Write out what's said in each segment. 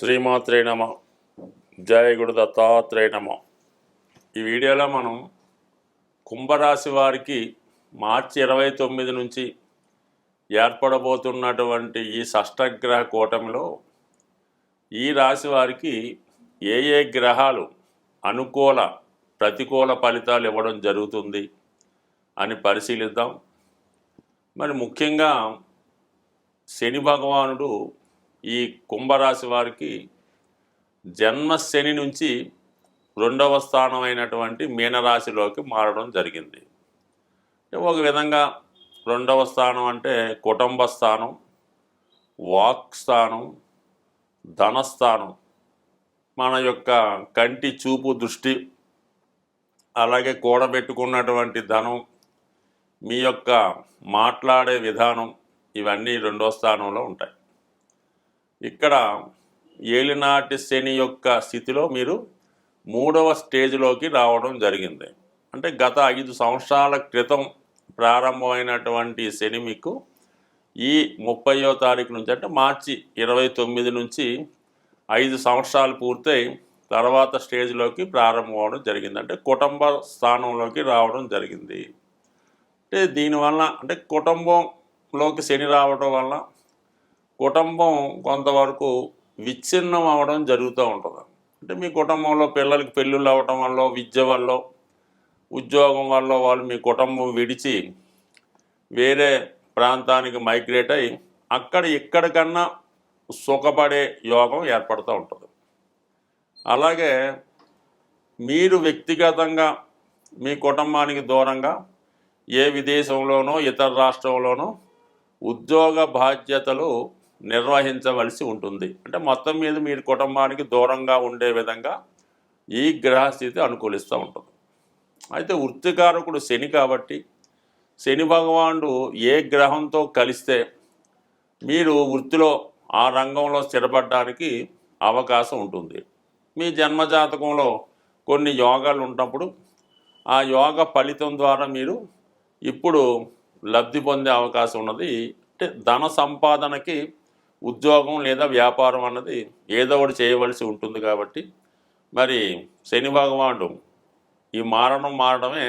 శ్రీమాత్రే నమ. జయ గురు దత్తాత్రేయ నమ. ఈ వీడియోలో మనం కుంభరాశి వారికి మార్చి ఇరవై తొమ్మిది నుంచి ఏర్పడబోతున్నటువంటి ఈ షష్టగ్రహ కూటమిలో ఈ రాశి వారికి ఏ ఏ గ్రహాలు అనుకూల ప్రతికూల ఫలితాలు ఇవ్వడం జరుగుతుంది అని పరిశీలిద్దాం. మరి ముఖ్యంగా శని భగవానుడు ఈ కుంభరాశి వారికి జన్మశని నుంచి రెండవ స్థానం అయినటువంటి మీనరాశిలోకి మారడం జరిగింది. ఒక విధంగా రెండవ స్థానం అంటే కుటుంబ స్థానం వాక్ స్థానం ధనస్థానం మన యొక్క కంటి చూపు దృష్టి అలాగే కూడబెట్టుకున్నటువంటి ధనం మీ యొక్క మాట్లాడే విధానం ఇవన్నీ రెండో స్థానంలో ఉంటాయి. ఇక్కడ ఏలినాటి శని యొక్క స్థితిలో మీరు మూడవ స్టేజ్లోకి రావడం జరిగింది. అంటే గత ఐదు సంవత్సరాల క్రితం ప్రారంభమైనటువంటి శని మీకు ఈ ముప్పయో తారీఖు నుంచి అంటే మార్చి ఇరవై తొమ్మిది నుంచి ఐదు సంవత్సరాలు పూర్తయి తర్వాత స్టేజ్లోకి ప్రారంభం అవడం జరిగింది. అంటే కుటుంబ స్థానంలోకి రావడం జరిగింది. అంటే దీనివల్ల అంటే కుటుంబంలోకి శని రావడం వల్ల కుటుంబం కొంతవరకు విచ్ఛిన్నం అవ్వడం జరుగుతూ ఉంటుంది. అంటే మీ కుటుంబంలో పిల్లలకి పెళ్ళిళ్ళు అవ్వటం వల్ల విద్య వల్ల ఉద్యోగం వల్ల వాళ్ళు మీ కుటుంబం విడిచి వేరే ప్రాంతానికి మైగ్రేట్ అయ్యి అక్కడ ఎక్కడికన్నా సుఖపడే యోగం ఏర్పడుతూ ఉంటుంది. అలాగే మీరు వ్యక్తిగతంగా మీ కుటుంబానికి దూరంగా ఏ విదేశంలోనో ఇతర రాష్ట్రంలోనో ఉద్యోగ బాధ్యతలు నిర్వహించవలసి ఉంటుంది. అంటే మొత్తం మీద మీరు కుటుంబానికి దూరంగా ఉండే విధంగా ఈ గ్రహస్థితి అనుకూలిస్తూ ఉంటుంది. అయితే వృత్తికారకుడు శని కాబట్టి శని భగవానుడు ఏ గ్రహంతో కలిస్తే మీరు వృత్తిలో ఆ రంగంలో స్థిరపడడానికి అవకాశం ఉంటుంది. మీ జన్మజాతకంలో కొన్ని యోగాలు ఉన్నప్పుడు ఆ యోగ ఫలితం ద్వారా మీరు ఇప్పుడు లబ్ధి పొందే అవకాశం ఉన్నది. అంటే ధన సంపాదనకి ఉద్యోగం లేదా వ్యాపారం అన్నది ఏదో ఒకటి చేయవలసి ఉంటుంది కాబట్టి మరి శని భగవానుడు ఈ మారణం మారడమే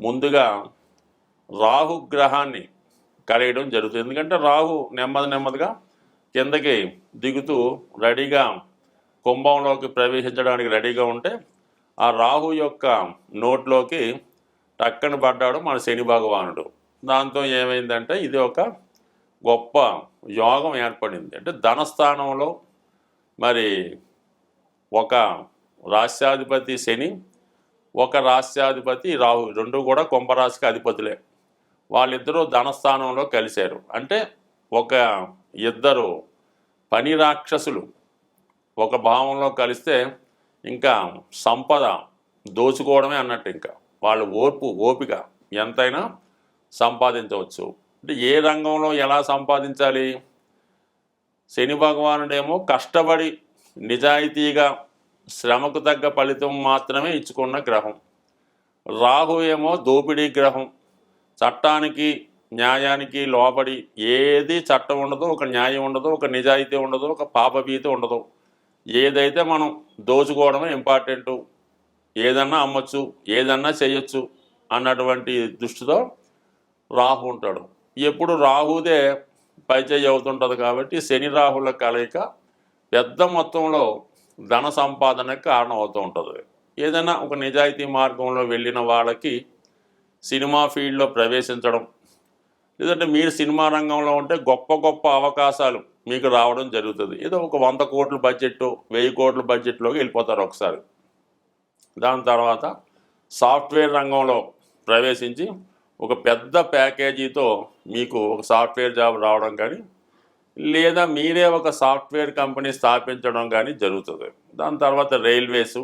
ముందుగా రాహు గ్రహాన్ని కలియడం జరుగుతుంది. ఎందుకంటే రాహు నెమ్మది నెమ్మదిగా కిందకి దిగుతూ రెడీగా కుంభంలోకి ప్రవేశించడానికి రెడీగా ఉంటే ఆ రాహు యొక్క నోట్లోకి టక్కన పడ్డాడు మన శని భగవానుడు. దాంతో ఏమైందంటే ఇది ఒక గొప్ప యోగం ఏర్పడింది. అంటే ధనస్థానంలో మరి ఒక రాష్ట్రాధిపతి శని ఒక రాష్ట్రాధిపతి రాహు రెండు కూడా కుంభరాశికి అధిపతులే. వాళ్ళిద్దరూ ధనస్థానంలో కలిశారు. అంటే ఒక ఇద్దరు పని రాక్షసులు ఒక భావంలో కలిస్తే ఇంకా సంపద దోచుకోవడమే అన్నట్టు ఇంకా. వాళ్ళు ఓర్పు ఓపిక ఎంతైనా సంపాదించవచ్చు. అంటే ఏ రంగంలో ఎలా సంపాదించాలి? శని భగవానుడేమో కష్టపడి నిజాయితీగా శ్రమకు తగ్గ ఫలితం మాత్రమే ఇచ్చుకున్న గ్రహం. రాహు ఏమో దోపిడీ గ్రహం. చట్టానికి న్యాయానికి లోబడి ఏది చట్టం ఉండదు ఒక న్యాయం ఉండదు ఒక నిజాయితీ ఉండదు ఒక పాపభీతి ఉండదు ఏదైతే మనం దోచుకోవడమే ఇంపార్టెంటు ఏదన్నా అమ్మచ్చు ఏదన్నా చేయొచ్చు అన్నటువంటి దృష్టితో రాహు ఉంటాడు. ఎప్పుడు రాహుదే పైచేయి అవుతుంటుంది కాబట్టి శని రాహుల కలయిక పెద్ద మొత్తంలో ధన సంపాదనకు కారణం అవుతూ ఉంటుంది. ఏదైనా ఒక నిజాయితీ మార్గంలో వెళ్ళిన వాళ్ళకి సినిమా ఫీల్డ్లో ప్రవేశించడం లేదంటే మీరు సినిమా రంగంలో ఉంటే గొప్ప గొప్ప అవకాశాలు మీకు రావడం జరుగుతుంది. ఏదో ఒక వంద కోట్ల బడ్జెట్ వెయ్యి కోట్ల బడ్జెట్లోకి వెళ్ళిపోతారు ఒకసారి. దాని తర్వాత సాఫ్ట్వేర్ రంగంలో ప్రవేశించి ఒక పెద్ద ప్యాకేజీతో మీకు ఒక సాఫ్ట్వేర్ జాబ్ రావడం కానీ లేదా మీరే ఒక సాఫ్ట్వేర్ కంపెనీ స్థాపించడం కానీ జరుగుతుంది. దాని తర్వాత రైల్వేసు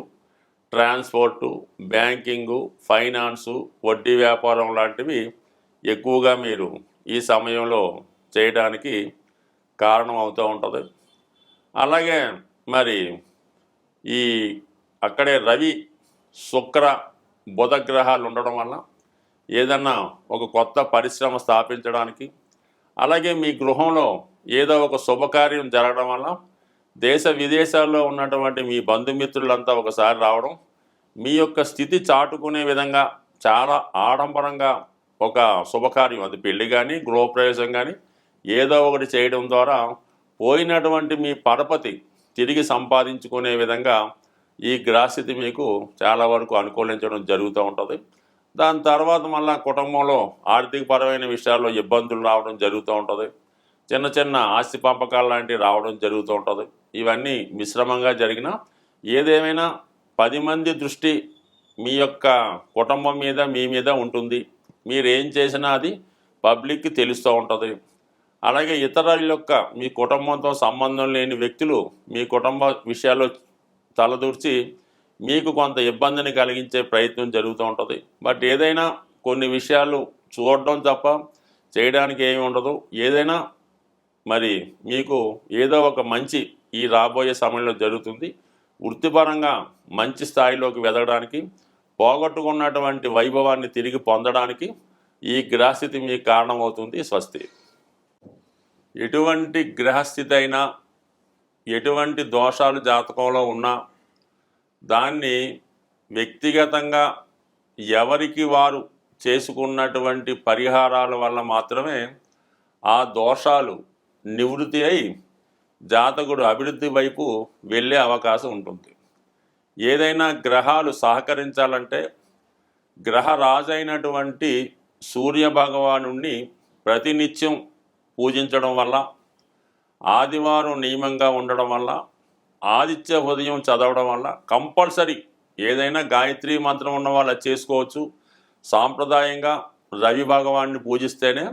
ట్రాన్స్పోర్టు బ్యాంకింగు ఫైనాన్సు వడ్డీ వ్యాపారం లాంటివి ఎక్కువగా మీరు ఈ సమయంలో చేయడానికి కారణం అవుతూ ఉంటుంది. అలాగే మరి ఈ అక్కడే రవి శుక్ర బుధ గ్రహాలు ఉండడం వల్ల ఏదన్నా ఒక కొత్త పరిశ్రమ స్థాపించడానికి అలాగే మీ గృహంలో ఏదో ఒక శుభకార్యం జరగడం వల్ల దేశ విదేశాల్లో ఉన్నటువంటి మీ బంధుమిత్రులంతా ఒకసారి రావడం మీ యొక్క స్థితి చాటుకునే విధంగా చాలా ఆడంబరంగా ఒక శుభకార్యం అది పెళ్ళి కానీ గృహప్రవేశం కానీ ఏదో ఒకటి చేయడం ద్వారా పోయినటువంటి మీ పరపతి తిరిగి సంపాదించుకునే విధంగా ఈ గ్రాస్థితి మీకు చాలా వరకు అనుకూలించడం జరుగుతూ ఉంటుంది. దాని తర్వాత మళ్ళీ కుటుంబంలో ఆర్థికపరమైన విషయాల్లో ఇబ్బందులు రావడం జరుగుతూ ఉంటుంది. చిన్న చిన్న ఆస్తి పంపకాలు లాంటివి రావడం జరుగుతూ ఉంటుంది. ఇవన్నీ మిశ్రమంగా జరిగిన ఏదేమైనా పది మంది దృష్టి మీ యొక్క కుటుంబం మీద మీ మీద ఉంటుంది. మీరు ఏం చేసినా అది పబ్లిక్కి తెలుస్తూ ఉంటుంది. అలాగే ఇతరుల యొక్క మీ కుటుంబంతో సంబంధం లేని వ్యక్తులు మీ కుటుంబ విషయాల్లో తలదూర్చి మీకు కొంత ఇబ్బందిని కలిగించే ప్రయత్నం జరుగుతూ ఉంటుంది. బట్ ఏదైనా కొన్ని విషయాలు చూడడం తప్ప చేయడానికి ఏమి ఉండదు. ఏదైనా మరి మీకు ఏదో ఒక మంచి ఈ రాబోయే సమయంలో జరుగుతుంది. వృత్తిపరంగా మంచి స్థాయిలోకి వెదగడానికి పోగొట్టుకున్నటువంటి వైభవాన్ని తిరిగి పొందడానికి ఈ గ్రహస్థితి మీకు కారణమవుతుంది. స్వస్తి. ఎటువంటి గ్రహస్థితి అయినా ఎటువంటి దోషాలు జాతకంలో ఉన్నా దాన్ని వ్యక్తిగతంగా ఎవరికి వారు చేసుకున్నటువంటి పరిహారాల వల్ల మాత్రమే ఆ దోషాలు నివృత్తి అయి జాతకుడు అభివృద్ధి వైపు వెళ్ళే అవకాశం ఉంటుంది. ఏదైనా గ్రహాలు సహకరించాలంటే గ్రహరాజైనటువంటి సూర్య భగవానుణ్ణి ప్రతినిత్యం పూజించడం వల్ల ఆదివారం నియమంగా ఉండడం వల్ల ఆదిత్య ఉదయం చదవడం వల్ల కంపల్సరీ ఏదైనా గాయత్రి మంత్రం ఉన్న వాళ్ళు చేసుకోవచ్చు. సాంప్రదాయంగా రవి భగవాన్ని పూజిస్తేనే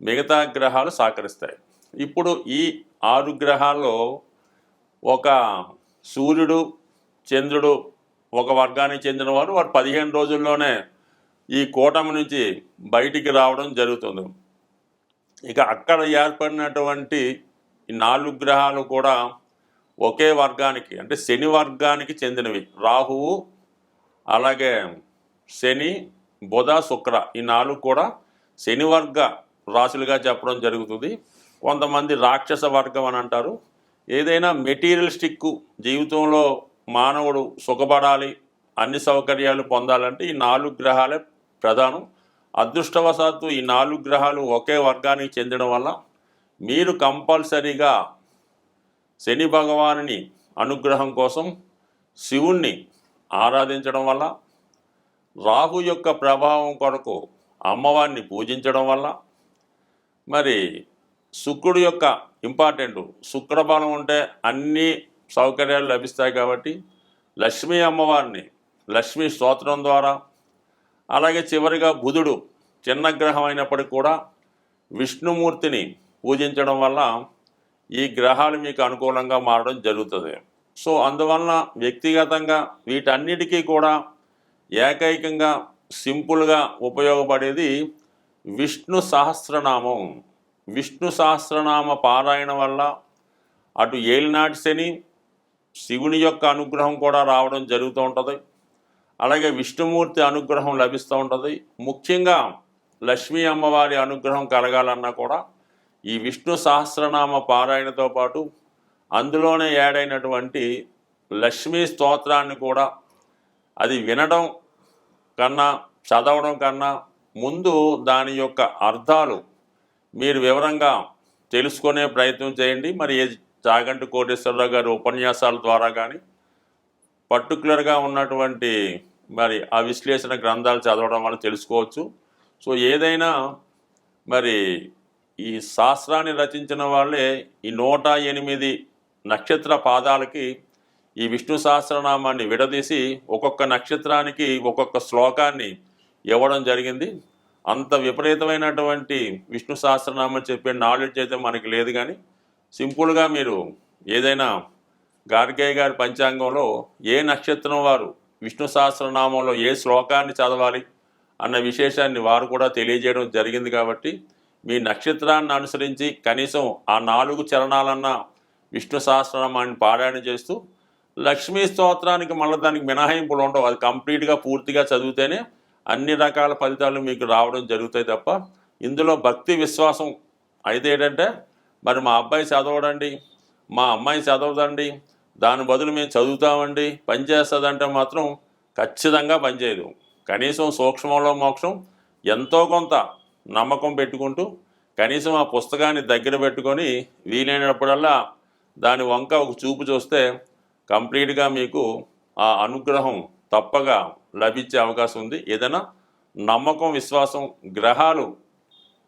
మిగతా గ్రహాలు సహకరిస్తాయి. ఇప్పుడు ఈ ఆరు గ్రహాల్లో ఒక సూర్యుడు చంద్రుడు ఒక వర్గానికి చెందిన వారు వారు పదిహేను రోజుల్లోనే ఈ కూటమి నుంచి బయటికి రావడం జరుగుతుంది. ఇక అక్కడ ఏర్పడినటువంటి నాలుగు గ్రహాలు కూడా ఒకే వర్గానికి అంటే శని వర్గానికి చెందినవి. రాహువు అలాగే శని బుధ శుక్ర ఈ నాలుగు కూడా శని వర్గ రాశులుగా చెప్పడం జరుగుతుంది. కొంతమంది రాక్షస వర్గం అని అంటారు. ఏదైనా మెటీరియలిస్టిక్ జీవితంలో మానవుడు సుఖపడాలి అన్ని సౌకర్యాలు పొందాలంటే ఈ నాలుగు గ్రహాలే ప్రధానం. అదృష్టవశాత్తు ఈ నాలుగు గ్రహాలు ఒకే వర్గానికి చెందడం వల్ల మీరు కంపల్సరీగా శని భగవానుని అనుగ్రహం కోసం శివుణ్ణి ఆరాధించడం వల్ల రాహు యొక్క ప్రభావం కొరకు అమ్మవారిని పూజించడం వల్ల మరి శుక్రుడు యొక్క ఇంపార్టెంట్ శుక్రబలం ఉంటే అన్ని సౌకర్యాలు లభిస్తాయి కాబట్టి లక్ష్మీ అమ్మవారిని లక్ష్మీ స్తోత్రం ద్వారా అలాగే చివరిగా బుధుడు చిన్న గ్రహం అయినప్పటికీ కూడా విష్ణుమూర్తిని పూజించడం వల్ల ఈ గ్రహాలు మీకు అనుకూలంగా మారడం జరుగుతుంది. సో అందువలన వ్యక్తిగతంగా వీటన్నిటికీ కూడా ఏకైకంగా సింపుల్గా ఉపయోగపడేది విష్ణు సహస్రనామం. విష్ణు సహస్రనామ పారాయణ వల్ల అటు ఏలినాటి శని శివుని యొక్క అనుగ్రహం కూడా రావడం జరుగుతూ ఉంటుంది. అలాగే విష్ణుమూర్తి అనుగ్రహం లభిస్తూ ఉంటుంది. ముఖ్యంగా లక్ష్మీ అమ్మవారి అనుగ్రహం కలగాలన్నా కూడా ఈ విష్ణు సహస్రనామ పారాయణతో పాటు అందులోనే యాడైనటువంటి లక్ష్మీ స్తోత్రాన్ని కూడా అది వినడం కన్నా చదవడం కన్నా ముందు దాని యొక్క అర్థాలు మీరు వివరంగా తెలుసుకునే ప్రయత్నం చేయండి. మరి ఏ చాగంటి కోటేశ్వరరావు గారి ఉపన్యాసాల ద్వారా కానీ పర్టికులర్గా ఉన్నటువంటి మరి ఆ విశ్లేషణ గ్రంథాలు చదవడం వల్ల తెలుసుకోవచ్చు. సో ఏదైనా మరి ఈ శాస్త్రాన్ని రచించిన వాళ్ళే ఈ నూట ఎనిమిది నక్షత్ర పాదాలకి ఈ విష్ణు సహస్రనామాన్ని విడదీసి ఒక్కొక్క నక్షత్రానికి ఒక్కొక్క శ్లోకాన్ని ఇవ్వడం జరిగింది. అంత విపరీతమైనటువంటి విష్ణు సహస్రనామం చెప్పే నాలెడ్జ్ అయితే మనకి లేదు కానీ సింపుల్గా మీరు ఏదైనా గార్గయ్య గారి పంచాంగంలో ఏ నక్షత్రం వారు విష్ణు సహస్రనామంలో ఏ శ్లోకాన్ని చదవాలి అన్న విశేషాన్ని వారు కూడా తెలియజేయడం జరిగింది కాబట్టి మీ నక్షత్రాన్ని అనుసరించి కనీసం ఆ నాలుగు చరణాలన్న విష్ణు సహస్రనామాన్ని పారాయణ చేస్తూ లక్ష్మీ స్తోత్రానికి మళ్ళీ దానికి మినహాయింపులు ఉండవు. అది కంప్లీట్గా పూర్తిగా చదివితేనే అన్ని రకాల ఫలితాలు మీకు రావడం జరుగుతాయి తప్ప ఇందులో భక్తి విశ్వాసం అయితే ఏంటంటే మరి మా అబ్బాయి చదవడండి మా అమ్మాయి చదవదండి దాని బదులు మేము చదువుతామండి పని చేస్తుందంటే మాత్రం ఖచ్చితంగా పనిచేయదు కనీసం సూక్ష్మంలో మోక్షం ఎంతో కొంత నమ్మకం పెట్టుకుంటూ కనీసం ఆ పుస్తకాన్ని దగ్గర పెట్టుకొని వీలైనప్పుడల్లా దాని వంక ఒక చూపు చూస్తే కంప్లీట్గా మీకు ఆ అనుగ్రహం తప్పగా లభించే అవకాశం ఉంది. ఏదైనా నమ్మకం విశ్వాసం గ్రహాలు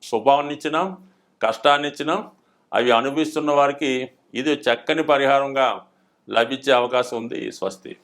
శుభాన్నిచ్చినా కష్టాన్నిచ్చినా అవి అనుభవిస్తున్న వారికి ఇది చక్కని పరిహారంగా లభించే అవకాశం ఉంది. స్వస్తి.